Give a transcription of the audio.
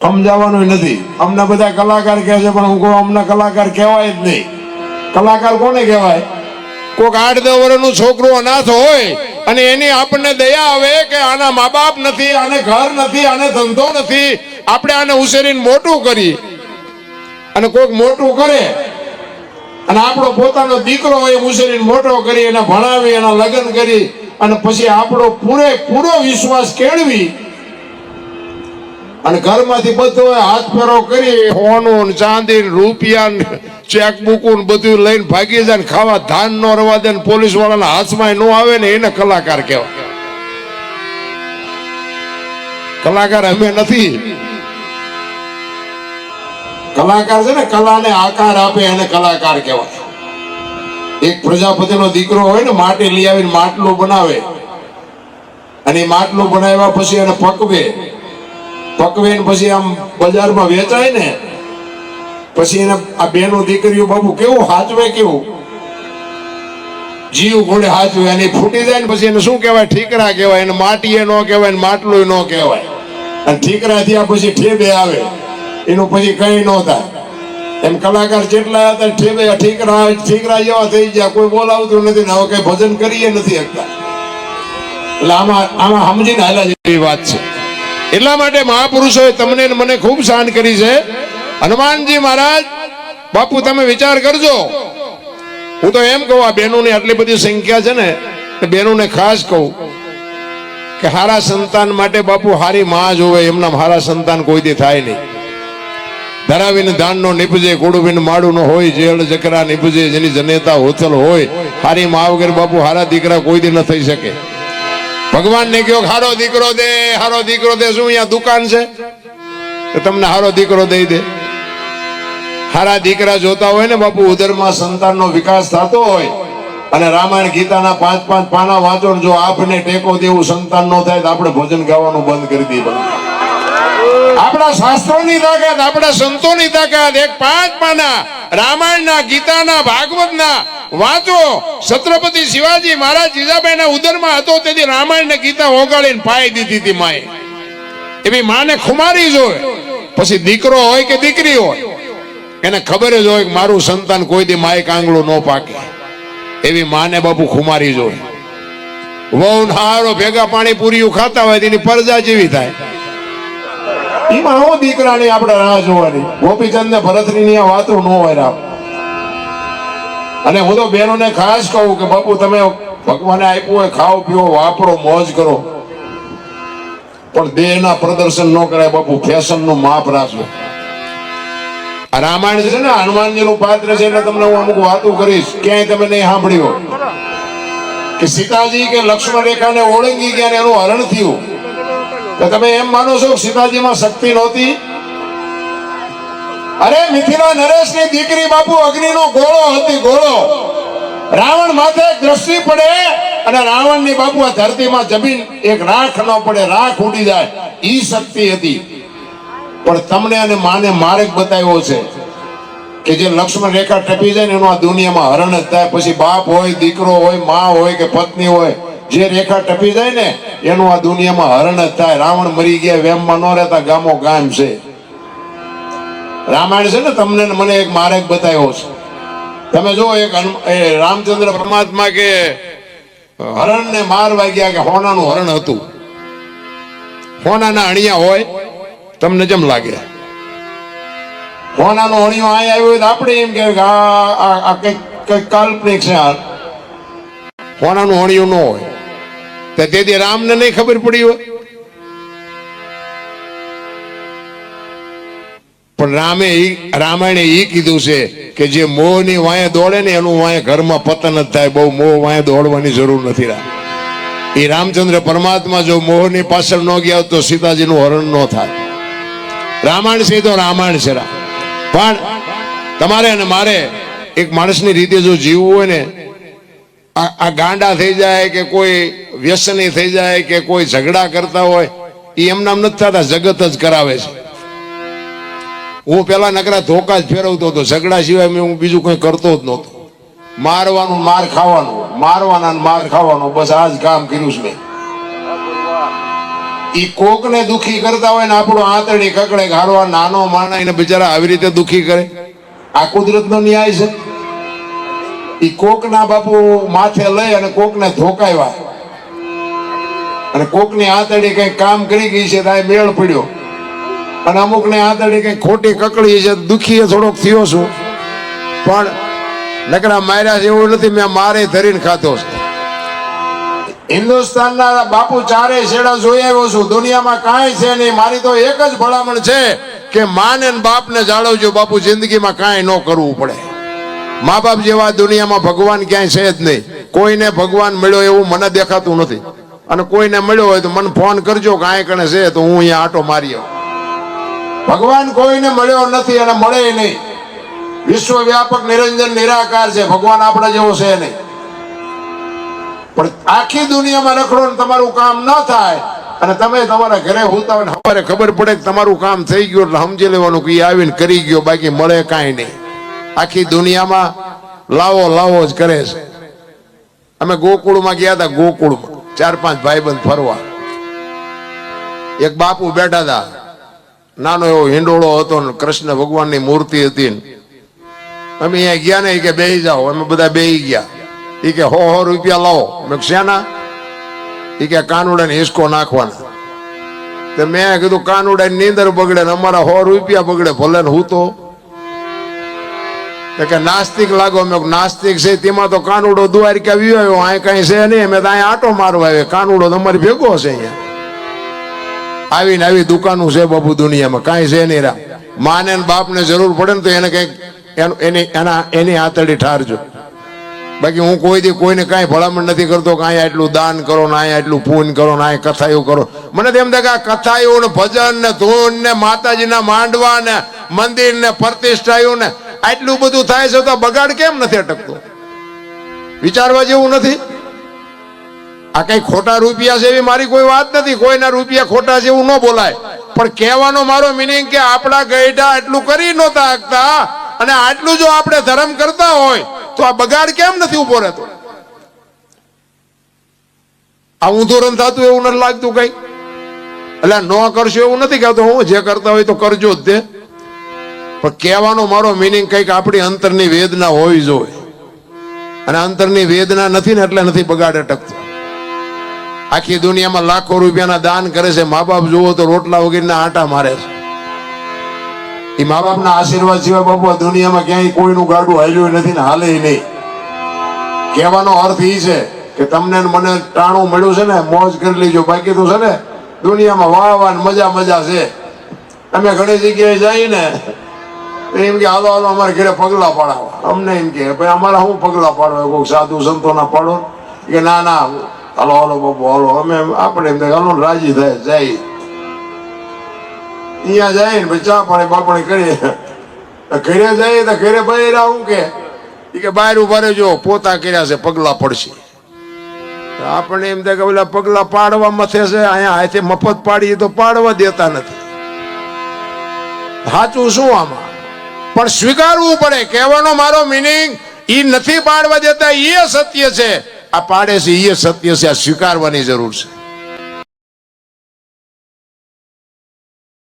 સમજાવવાનું નથી. અમને બધા કલાકાર કહે છે, પણ હું કહું, અમને કલાકાર કહેવાય જ નહીં. કલાકાર કોને કહેવાય? કોઈક આઠ દસ વર્ષનું છોકરું અનાથ હોય અને એની આપણને દયા આવે કે આના મા બાપ નથી, આને ઘર નથી, આને ધંધો નથી, આપણે આને ઉછેરીને મોટું કરી અને કોઈક મોટું કરે અને આપણો પોતાનો દીકરો હોય ઉછેરીને મોટો કરી એને ભણાવી, એના લગ્ન કરી અને પછી આપણો પૂરેપૂરો વિશ્વાસ કેળવી અને ઘરમાંથી બધું હાથ ફેરો કરી સોનું ચાંદી રૂપિયા ચેકબુક બધું લઈને ભાગી જાય ખાવા ધાન નો રવા દે પોલીસ વાળાના હાથમાં નો આવે ને એને કલાકાર કહેવાય. કલાકાર અમે નથી. કલાકાર છે ને, કલાને આકાર આપે એને કલાકાર કહેવાય. એક પ્રજાપતિનો દીકરો હોય ને, માટી લઈ આવીને માટલું બનાવે. અને એ માટલું બનાવ્યા પછી એને પકવે. પકવે પછી આમ બજારમાં વેચાય ને, પછી એને આ બેનો દીકરીઓ બાબુ કેવું હાચવે કેવું? જીવ ઘોડે હાચવે, અને ફૂટી જાય ને પછી એને શું કહેવાય? ઠીકરા કહેવાય, એને માટીએ ન કહેવાય ને માટલું ન કહેવાય. અને ઠીકરા થયા પછી ઠેબે આવે. એનું પછી કઈ ન થાય. એમ કલાકાર જેટલા હતા ઠેબે ઠીકરા ઠીકરા જેવા થઈ ગયા, કોઈ બોલાવતું નથી ને હવે કઈ ભજન કરીએ નથી શકતા એટલે આમાં આમાં સમજીને હાલા જેવી વાત છે. એટલા માટે મહાપુરુષોએ તમને મને ખૂબ સહન કરી છે. હનુમાનજી મહારાજ, બાપુ તમે વિચાર કરજો. હું તો એમ કહું, આ બહેનોની આટલી બધી સંખ્યા છે ને બહેનોને ખાસ કહું કે હારા સંતાન માટે બાપુ હારી માં જોવે એમના હારા સંતાન કોઈથી થાય નહીં. ધરાવીને ધાનનો નીપજે કોડુબીને માડું નો હોય જેળ જકરા નીપજે, જેની જનેતા હોથલ હોય, હારી મા વગર બાપુ હારા દીકરા કોઈ દી ન થઈ શકે. ભગવાન ને કહ્યો હારો દીકરો દે, હારો દીકરો દે, શું અહીંયા દુકાન છે? તમને હારો દીકરો દઈ દે. હારા દીકરા જોતા હોય ને બાપુ, ઉદરમાં સંતાનનો વિકાસ થતો હોય અને રામાયણ ગીતાના પાંચ પાંચ પાના વાંચો જો આપને ટેકો દેવું, સંતાન નો થાય તો આપણે ભજન ગાવાનું બંધ કરી દઈએ આપણા શાસ્ત્રોની તાકાત, આપણા સંતોની તાકાત, એક પાંચ પાના રામાયણના, ગીતાના, ભાગવતના વાંચો. છત્રપતિ શિવાજી મહારાજ જીજાબાઈના ઉદરમાં હતો, તેથી રામાયણ ને ગીતા ઓગાળીને પાઈ દીધી હતી માએ. એવી માને ખુમારી જોય પછી દીકરો હોય કે દીકરી હોય? એને ખબર જ હોય કે મારું સંતાન કોઈ દી માય કાંગળું ન પાકે. એવી માને બાપુ ખુમારી જોય વહુ હારો ભેગા પાણી પૂરીયું ખાતા હોય તેની પરજા જેવી થાય. એમાં હું દીકરાની આપણે રાહ જોવાની. ગોપીચંદ ને ભરતની વાતો ન હોય રામ. અને હું તો બહેનોને ખાસ કહું કે બાપુ, તમે ભગવાને આપ્યું હોય, ખાઓ, પીઓ, વાપરો, મોજ કરો. પણ દેહના પ્રદર્શન ન કરાય બાપુ ફેશનનું માપ રાખજો. રામાયણ છે ને હનુમાનજી નું પાત્ર છે એટલે તમને હું અમુક વાતો કરીશ. ક્યાંય તમે નહીં સાંભળ્યો. કે સીતાજી કે લક્ષ્મણ રેખાને ઓળંગી ગયા એનું હરણ થયું. તો તમે એમ માનો છો સીતાજીમાં શક્તિ નહોતી? અરે મિથિલા નરેશની દીકરી બાપુ અગ્નિનો ગોળો હતી, ગોળો. રાવણ માથે દ્રષ્ટિ પડે અને રાવણની બાપુ આ ધરતીમાં જમીન એક રાખ ન પડે, રાખ ઉડી જાય. ઈ શક્તિ હતી. પણ તમને અને માને માર્ગ બતાવ્યો છે કે જે લક્ષ્મણ રેખા ટપી જાય ને એનું આ દુનિયામાં હરણ જ થાય. પછી બાપ હોય, દીકરો હોય, મા હોય કે પત્ની હોય, જે રેખા ટપી જાય ને એનું આ દુનિયામાં હરણ જ થાય. રાવણ મરી ગયા, વેમમાં ન રહેતા, ગામો ગામ છે. રામાયણ છે ને, તમને ને મને એક માર્ગ બતાવ્યો છે. તમે જો એક રામચંદ્ર પરમાત્મા કે હરણને માર વાગ્યા કે હોનાનું હરણ હતું. હોનાના અણિયા હોય, તમને જેમ લાગે. હોનાનો અણિયો અહીં આવ્યો હોય તો આપણે એમ કે આ કંઈક કંઈક કાલ્પનિક છે આ. હોનાનું અણિયું ન હોય. તેથી રામને નહીં ખબર પડી હોય. પણ રામે રામાયણે એ કીધું છે કે જે મોહની વાંહે દોડે ને એનું વાંહે ઘરમાં પતન જ થાય. બહુ મોહ વાંહે દોડવાની જરૂર નથી રામ. એ રામચંદ્ર પરમાત્મા જો મોહની પાછળ ન ગયા તો સીતાજીનું હરણ ન થાય રામાયણ છે તો રામાયણ છે રામ. પણ તમારે અને મારે એક માણસની રીતે જો જીવવું હોય ને, આ આ ગાંડા થઈ જાય કે કોઈ વ્યસની થઈ જાય કે કોઈ ઝઘડા કરતા હોય એ એમનામ નથી થતા, જગત જ કરાવે છે. હું પેલા નકરા ધોકા જ ફેરવતો હતો. ઝઘડા સિવાય મેં હું બીજું કંઈ કરતો જ નહોતો. મારવાનું માર ખાવાનું, મારવાના માર ખાવાનો, બસ આ જ કામ કર્યું છે મેં. ઈ કોકને દુખી કરતા હોય ને આપણો આંતરડી કકડે ગાળવા નાનો માણા એને બિચારા આવી રીતે દુખી કરે. આ કુદરતનો ન્યાય છે. ઈ કોકના બાપુ માથે લઈ અને કોકને ધોકાવ્યા અને કોકની આંતરડી કઈ કામ કરી ગઈ છે તો મેળ પડ્યો. અને અમુકને આંતરડી કઈ ખોટી કકડી છે દુખી થોડોક થયો છું. પણ નકરા માર્યા એવું નથી, મેં મારે ધરીને ખાધો છે. હિન્દુસ્તાનના બાપુ ચારે છેડા જોઈ આવ્યો છું. દુનિયામાં કાંઈ છે નહીં. મારી તો એક જ ભલામણ છે કે માને બાપને જાળવજો. બાપુ જિંદગીમાં કાંઈ ન કરવું પડે. મા બાપ જેવા દુનિયામાં ભગવાન ક્યાંય છે જ નહીં. કોઈને ભગવાન મળ્યો એવું મને દેખાતું નથી. અને કોઈને મળ્યો હોય તો મને ફોન કરજો કાંઈ કણે છે તો હું અહીંયા આટો મારી આવું. ભગવાન કોઈને મળ્યો નથી અને મળે નહીં. વિશ્વવ્યાપક નિરંજન નિરાકાર છે. ભગવાન આપણા જેવો છે નહીં. પણ આખી દુનિયામાં રખડો તમારું કામ ન થાય અને તમે તમારા ઘરે હોતા હોય અમારે ખબર પડે કે તમારું કામ થઈ ગયું એટલે સમજી લેવાનું કે આવીને કરી ગયો, બાકી મળે કાંઈ નહીં. આખી દુનિયામાં લાવો લાવો જ કરે છે. અમે ગોકુળમાં ગયા હતા ગોકુળમાં. ચાર પાંચ ભાઈબંધ ફરવા. એક બાપુ બેઠા હતા નાનો એવો હિંડોળો હતો ને કૃષ્ણ ભગવાનની મૂર્તિ હતી અમે અહીંયા ગયા ને કે બેહી જાઓ. અમે બધા બેહી ગયા. એ કે હો હો, રૂપિયા લાવો. મેં શ્યાના ઈ કે કાનુડાને હિસકો નાખવાના. તો મેં કીધું કાનુડાની નીંદર બગડે ને અમારા હો રૂપિયા બગડે, ભલે ને હું તો. કે, નાસ્તિક લાગો. મેં નાસ્તિક છે, તેમાં તો કાનુડો દ્વારિકા આવ્યો અહીં કઈ છે નહીં. અમે તો અહીંયા આટો મારવા આવે કાનુડો તમારી ભેગો છે અહીંયા. આવીને આવી દુકાનો છે બાપુ દુનિયામાં, કાંઈ છે નહીં રા. માને બાપને જરૂર પડે ને તો એને કંઈક, એની, એના, એની આતડી ઠારજો. બાકી હું કોઈ દી કોઈને કાંઈ ભલામણ નથી કરતો કે અહીંયા એટલું દાન કરો ને એટલું પૂન કરો ને કથાયું કરો. મને તેમ થાય કે આ કથાયું ને ભજન ને ધૂન ને માતાજીના માંડવા ને મંદિર ને પ્રતિષ્ઠાયું ને આટલું બધું થાય છે તો બગાડ કેમ નથી અટકતો? વિચારવા જેવું નથી? આ કઈ ખોટા રૂપિયા છે એવી મારી કોઈ વાત નથી. કોઈના રૂપિયા ખોટા છે એવું ન બોલાય. પણ કહેવાનો મારો મિનિંગ કે આપણા ગયડા એટલું કરી નહોતા શકતા અને આટલું જો આપણે ધર્મ કરતા હોય તો આ બગાડ કેમ નથી ઊભો રહેતો? આ ઊંધું થતું એવું નથી લાગતું કઈ? એટલે ન કરશો એવું નથી કહેતો. હું જે કરતા હોય તો કરજો જ તે. પણ કહેવાનો મારો મિનિંગ કંઈક આપણી અંતરની વેદના હોવી જોઈએ અને અંતરની વેદના નથી ને એટલે નથી બગાડ અટકતો. આખી દુનિયામાં લાખો રૂપિયાના દાન કરે છે. મા બાપ જુઓ તો રોટલા વગેરેના આટા મારે છે. એ મા બાપના આશીર્વાદ સિવાય બાપુ દુનિયામાં ક્યાંય કોઈનું ગાડું હાલ્યું નથી ને હાલે નહીં. કહેવાનો અર્થ એ છે કે તમને મને ટાણું મળ્યું છે ને, મોજ કરી લેજો. બાકી તો છે ને, દુનિયામાં વાહ વાહ મજા મજા છે. અમે ઘણી જગ્યાએ જઈને એમ કે હાલો હાલો, અમારે ઘરે પગલા પાડવા. અમને એમ કે, ભાઈ, અમારા શું પગલા પાડવા? કોઈ સાધુ સંતોના પાડો કે, ના ના હાલો હાલો બાપુ હાલો અમે આપણે એમ હાલો રાજી થાય જાય અહીંયા જાય ને પછી ચા પાણી બાપણી કરીએ ઘરે જાય તો ઘરે ભાઈ હું કે કે બહાર ઊભા રહેજો પોતા કર્યા છે પગલા પડશે. તો એમ કે પેલા પગલા પાડવા મથે છે અહીંયા હાથે મફત પાડીએ તો પાડવા દેતા નથી સાચું શું આમાં? પણ સ્વીકારવું પડે કહેવાનો મારો મિનિંગ એ નથી પાડવા દેતા એ સત્ય છે. આ પાડે છે એ સત્ય છે આ સ્વીકારવાની જરૂર છે.